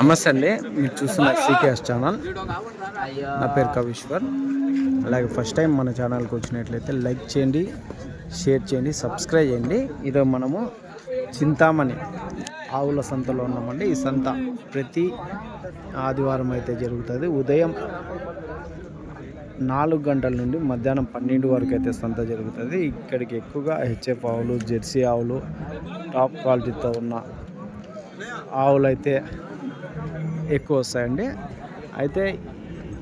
నమస్తే అండి. మీరు చూస్తున్న సీకేఎస్ ఛానల్. నా పేరు కవీశ్వర్. అలాగే ఫస్ట్ టైం మన ఛానల్కి వచ్చినట్లయితే లైక్ చేయండి షేర్ చేయండి సబ్స్క్రైబ్ చేయండి. ఈరోజు మనము చింతామణి ఆవుల సంతలో ఉన్నామండి. ఈ సంత ప్రతి ఆదివారం అయితే జరుగుతుంది. ఉదయం నాలుగు గంటల నుండి మధ్యాహ్నం పన్నెండు వరకు అయితే సంత జరుగుతుంది. ఇక్కడికి ఎక్కువగా హెచ్ఎఫ్ ఆవులు జెర్సీ ఆవులు టాప్ క్వాలిటీతో ఉన్న ఆవులైతే ఎక్కువ వస్తాయండి. అయితే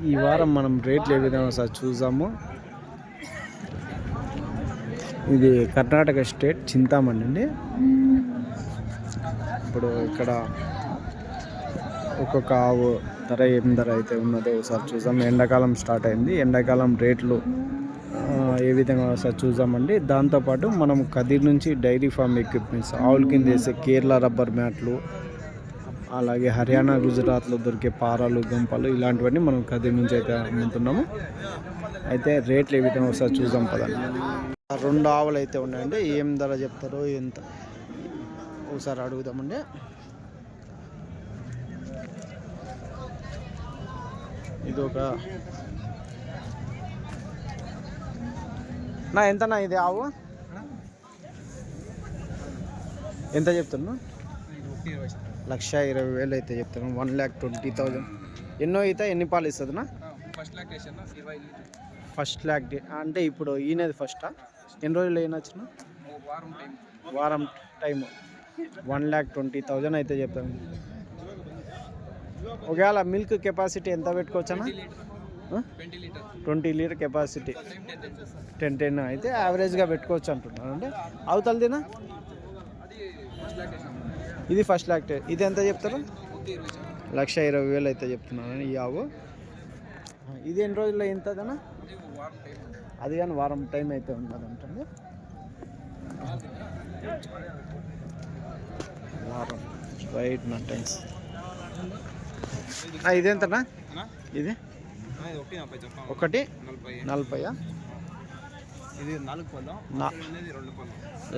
ఈ వారం మనం రేట్లు ఏ విధంగా సార్ చూసాము ఇది కర్ణాటక స్టేట్ చింతామణి అండి. ఇప్పుడు ఇక్కడ ఒక్కొక్క ఆవు ధర ఏం ధర అయితే ఉన్నదో ఒకసారి చూసాం ఎండాకాలం స్టార్ట్ అయింది. ఎండాకాలం రేట్లు ఏ విధంగా ఒకసారి చూసామండి దాంతోపాటు మనం కదిరి నుంచి డైరీ ఫామ్ ఎక్విప్మెంట్స్ ఆవుల కింద వేసే కేరళ రబ్బర్ మ్యాట్లు అలాగే హర్యానా గుజరాత్లో దొరికే పారాలు గుంపలు ఇలాంటివన్నీ మనం కదిర్ నుంచి అయితే అమ్ముతున్నాము. అయితే రేట్లు ఏ విధంగా ఒకసారి చూద్దాం పదండి. రెండు ఆవులు అయితే ఉన్నాయండి. ఏం ధర చెప్తారో ఎంత? ఒకసారి అడుగుదామండి. ఇది ఒక నా ఎంతనా ఇది ఆవు? ఎంత చెప్తున్నా? లక్ష ఇరవై వేలు అయితే చెప్తాను వన్ ల్యాక్ ట్వంటీ థౌజండ్. ఎన్నో అయితే ఎన్ని పాలు ఇస్తుందినా ఫస్ట్ ల్యాక్ ఫస్ట్ ల్యాక్ అంటే ఇప్పుడు ఈయనది ఫస్టా? ఎన్ని రోజులు అయినా వచ్చిన వారం టైం వారం వన్ ల్యాక్ ట్వంటీ థౌజండ్ అయితే చెప్తాను ఒకవేళ మిల్క్ కెపాసిటీ ఎంత పెట్టుకోవచ్చనా twenty litre twenty capacity. Ten ten ten ten అయితే యావరేజ్గా పెట్టుకోవచ్చు అంటున్నాను అంటే అవతలదినా? ఇది ఫస్ట్ ల్యాక్ ఇది ఎంత చెప్తారు? లక్ష ఇరవై వేలు అయితే చెప్తున్నాను ఈ ఆవు. ఇది ఎన్ని రోజుల్లో ఎంతదనా అది కానీ వారం టైం అయితే ఉన్నదంటండి వారం. రైట్ నా ఇదెంతనా అన్నా? ఇది ఒకటి. నలభై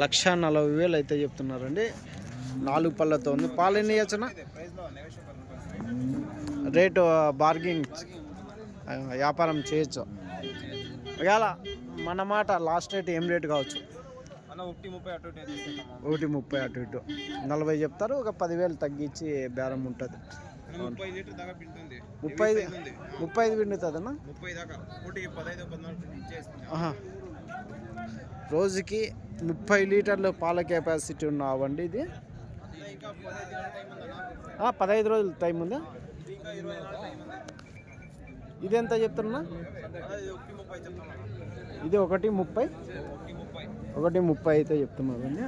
లక్ష నలభై వేలు అయితే చెప్తున్నారండి. నాలుగు పళ్ళతో ఉంది. పాలు ఎన్ని ఇవ్వచ్చునా రేటు బార్గింగ్ వ్యాపారం చేయొచ్చు. ఒకవేళ మన మాట లాస్ట్ రేట్ ఏం రేట్ కావచ్చు? ఒకటి ముప్పై అటు ఇటు నలభై చెప్తారు ఒక పదివేలు తగ్గించి బేరం ఉంటుంది. ముప్పై ముప్పై ఐదు పిండుతుందన్నా. రోజుకి ముప్పై లీటర్ల పాల కెపాసిటీ ఉన్న ఆవండి ఇది. పదహైదు రోజులు టైం ఉందా? ఇది ఎంత చెప్తున్నా? ఇది ఒకటి ముప్పై. ఒకటి ముప్పై అయితే చెప్తున్నారండి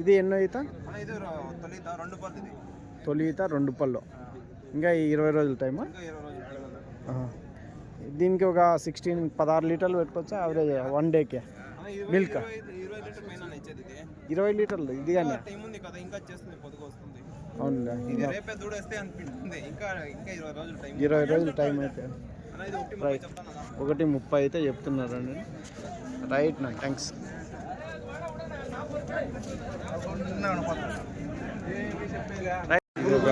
ఇది ఎన్నో ఈత? తొలి ఈత రెండు పళ్ళు. ఇంకా ఈ ఇరవై రోజుల టైమా. దీనికి ఒక సిక్స్టీన్ పదహారు లీటర్లు పెట్టుకోవచ్చా? యావరేజ్ వన్ డేకే అన్న ఇరవై లీటర్లు ఇది కానీ. ఇంకా టైం ఉంది కదా ఇంకా చేస్తుంది పొదుగు వస్తుంది. అవునులే. ఇది రేపే దూడేస్తే అనిపించింది. ఇంకా ఇంకా ఇరవై రోజులు టైం ఉంది. ఇరవై రోజులు టైం అయితే. రైట్ ఒకటి ముప్పై అయితే చెప్తున్నారండి. రైట్ నా థ్యాంక్స్ ఒక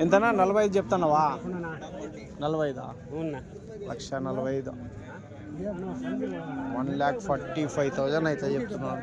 ఎంతనా? నలభై ఐదు చెప్తున్నావా? నలభై ఐదా లక్ష నలభై ఐదు one lakh forty five thousand అయితే చెప్తున్నాను